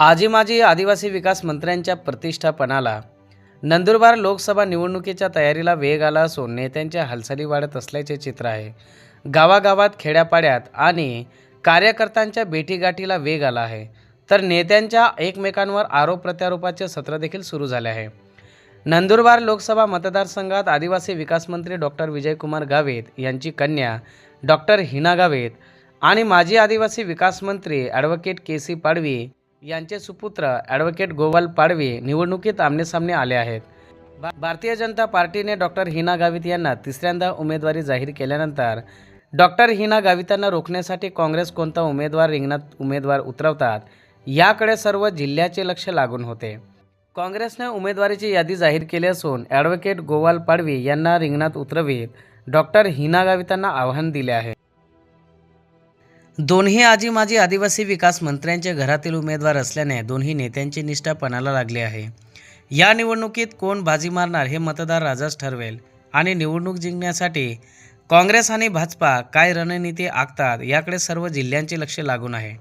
आजी माजी आदिवासी विकास मंत्र्यांच्या प्रतिष्ठापनाला नंदुरबार लोकसभा निवडणुकीच्या तयारीला वेग आला असून नेत्यांच्या हालचाली वाढत असल्याचे चित्र आहे. गावागावात खेड्यापाड्यात आणि कार्यकर्त्यांच्या भेटीगाठीला वेग आला आहे. तर नेत्यांच्या एकमेकांवर आरोप प्रत्यारोपाचे सत्र देखील सुरू झाले आहे. नंदुरबार लोकसभा मतदारसंघात आदिवासी विकास मंत्री डॉक्टर विजयकुमार गावित यांची कन्या डॉक्टर हिना गावित आणि माजी आदिवासी विकास मंत्री ॲडव्होकेट के सी पाडवी यांचे सुपुत्र ॲडव्होकेट गोवाल पाडवी निवडणुकीत आमनेसामने आले आहेत. भा- भारतीय जनता पार्टीने डॉक्टर हिना गावित यांना तिसऱ्यांदा उमेदवारी जाहीर केल्यानंतर डॉक्टर हिना गावितांना रोखण्यासाठी काँग्रेस कोणता उमेदवार रिंगणात उमेदवार उतरवतात याकडे सर्व जिल्ह्याचे लक्ष लागून होते. काँग्रेसने उमेदवारीची यादी जाहीर केली असून ॲडव्होकेट गोवाल पाडवी यांना रिंगणात उतरवीत डॉक्टर हिना गावितांना आव्हान दिले आहे. दोन्ही आजी माजी आदिवासी विकास मंत्र्यांच्या घरातील उमेदवार असल्याने दोन्ही नेत्यांची निष्ठा पणाला लागली आहे. या निवडणुकीत कोण बाजी मारणार हे मतदार राजाच ठरवेल आणि निवडणूक जिंकण्यासाठी काँग्रेस आणि भाजपा काय रणनीती आखतात याकडे सर्व जिल्ह्यांचे लक्ष लागून आहे.